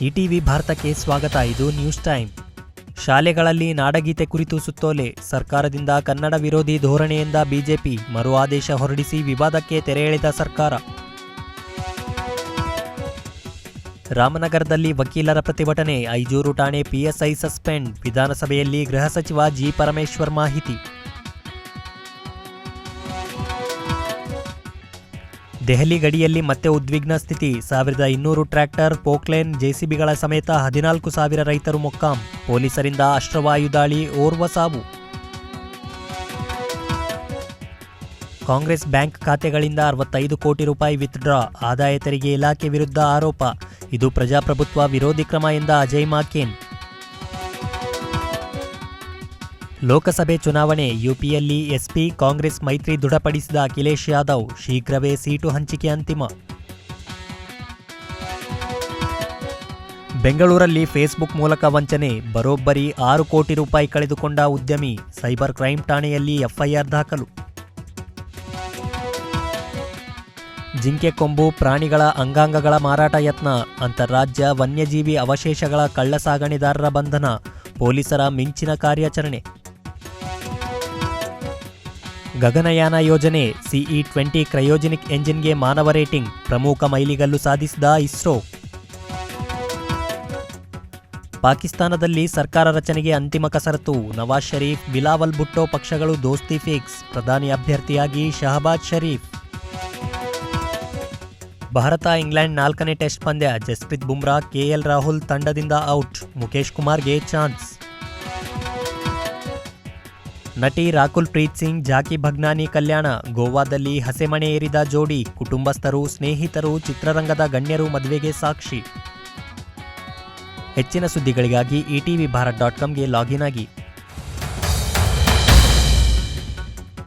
ETV ಭಾರತಕ್ಕೆ ಸ್ವಾಗತ. ಇದು ನ್ಯೂಸ್ ಟೈಮ್. ಶಾಲೆಗಳಲ್ಲಿ ನಾಡಗೀತೆ ಕುರಿತು ಸುತ್ತೋಲೆ. ಸರ್ಕಾರದಿಂದ ಕನ್ನಡ ವಿರೋಧಿ ಧೋರಣೆಯಿಂದ ಬಿಜೆಪಿ ಮರು ಆದೇಶ ಹೊರಡಿಸಿ ವಿವಾದಕ್ಕೆ ತೆರೆ ಎಳೆದ ಸರ್ಕಾರ. ರಾಮನಗರದಲ್ಲಿ ವಕೀಲರ ಪ್ರತಿಭಟನೆ. ಐಜೂರು ಠಾಣೆ ಪಿಎಸ್ಐ ಸಸ್ಪೆಂಡ್. ವಿಧಾನಸಭೆಯಲ್ಲಿ ಗೃಹ ಸಚಿವ ಜಿ ಪರಮೇಶ್ವರ್ ಮಾಹಿತಿ. ದೆಹಲಿ ಗಡಿಯಲ್ಲಿ ಮತ್ತೆ ಉದ್ವಿಗ್ನ ಸ್ಥಿತಿ. ಸಾವಿರದ ಇನ್ನೂರು ಟ್ರ್ಯಾಕ್ಟರ್ ಪೋಕ್ಲೇನ್ ಜೆಸಿಬಿಗಳ ಸಮೇತ ಹದಿನಾಲ್ಕು ಸಾವಿರ ರೈತರು ಮೊಕ್ಕಾಂ. ಪೊಲೀಸರಿಂದ ಅಶ್ರವಾಯು ದಾಳಿ, ಓರ್ವ ಸಾವು. ಕಾಂಗ್ರೆಸ್ ಬ್ಯಾಂಕ್ ಖಾತೆಗಳಿಂದ ಅರವತ್ತೈದು ಕೋಟಿ ರೂಪಾಯಿ ವಿತ್ಡ್ರಾ, ಆದಾಯ ತೆರಿಗೆ ಇಲಾಖೆ ವಿರುದ್ಧ ಆರೋಪ. ಇದು ಪ್ರಜಾಪ್ರಭುತ್ವ ವಿರೋಧಿ ಕ್ರಮ ಎಂದ ಅಜಯ್ ಮಾಕೇನ್ ಲೋಕಸಭೆ ಚುನಾವಣೆ ಯುಪಿಯಲ್ಲಿ ಎಸ್ಪಿ, ಕಾಂಗ್ರೆಸ್ ಮೈತ್ರಿ ದೃಢಪಡಿಸಿದ ಅಖಿಲೇಶ್ ಯಾದವ್ ಶೀಘ್ರವೇ ಸೀಟು ಹಂಚಿಕೆ ಅಂತಿಮ. ಬೆಂಗಳೂರಲ್ಲಿ ಫೇಸ್ಬುಕ್ ಮೂಲಕ ವಂಚನೆ, ಬರೋಬ್ಬರಿ ಆರು ಕೋಟಿ ರೂಪಾಯಿ ಕಳೆದುಕೊಂಡ ಉದ್ಯಮಿ, ಸೈಬರ್ ಕ್ರೈಂ ಠಾಣೆಯಲ್ಲಿ ಎಫ್ಐಆರ್ ದಾಖಲು. ಜಿಂಕೆ ಕೊಂಬು ಪ್ರಾಣಿಗಳ ಅಂಗಾಂಗಗಳ ಮಾರಾಟ ಯತ್ನ, ಅಂತಾರಾಜ್ಯ ವನ್ಯಜೀವಿ ಅವಶೇಷಗಳ ಕಳ್ಳಸಾಗಣೆದಾರರ ಬಂಧನ, ಪೊಲೀಸರ ಮಿಂಚಿನ ಕಾರ್ಯಾಚರಣೆ. ಗಗನಯಾನ ಯೋಜನೆ ಸಿಇ ಟ್ವೆಂಟಿ ಕ್ರಯೋಜೆನಿಕ್ ಎಂಜಿನ್ಗೆ ಮಾನವ ರೇಟಿಂಗ್ ಪ್ರಮುಖ ಮೈಲಿಗಲ್ಲು ಸಾಧಿಸಿದ ಇಸ್ರೋ. ಪಾಕಿಸ್ತಾನದಲ್ಲಿ ಸರ್ಕಾರ ರಚನೆಗೆ ಅಂತಿಮ ಕಸರತ್ತು. ನವಾಜ್ ಷರೀಫ್ ಬಿಲಾವಲ್ ಭುಟ್ಟೋ ಪಕ್ಷಗಳು ದೋಸ್ತಿ ಫಿಕ್ಸ್, ಪ್ರಧಾನಿ ಅಭ್ಯರ್ಥಿಯಾಗಿ ಶಹಬಾಜ್ ಷರೀಫ್ ಭಾರತ, ಇಂಗ್ಲೆಂಡ್ ನಾಲ್ಕನೇ ಟೆಸ್ಟ್ ಪಂದ್ಯ, ಜಸ್ಪ್ರೀತ್ ಬುಮ್ರಾ ಕೆಎಲ್ ರಾಹುಲ್ ತಂಡದಿಂದ ಔಟ್, ಮುಖೇಶ್ ಕುಮಾರ್ಗೆ ಚಾನ್ಸ್. ನಟಿ ರಾಕುಲ್ ಪ್ರೀತ್ ಸಿಂಗ್, ಜಾಕಿ ಭಗ್ನಾನಿ ಕಲ್ಯಾಣ, ಗೋವಾದಲ್ಲಿ ಹಸೆಮಣೆ ಏರಿದ ಜೋಡಿ ಕುಟುಂಬಸ್ಥರು, ಸ್ನೇಹಿತರು, ಚಿತ್ರರಂಗದ ಗಣ್ಯರು ಮದುವೆಗೆ ಸಾಕ್ಷಿ. ಹೆಚ್ಚಿನ ಸುದ್ದಿಗಳಿಗಾಗಿ ಇಟಿವಿ ಭಾರತ್ ಡಾಟ್ ಕಾಮ್ಗೆ ಲಾಗಿನ್ ಆಗಿ.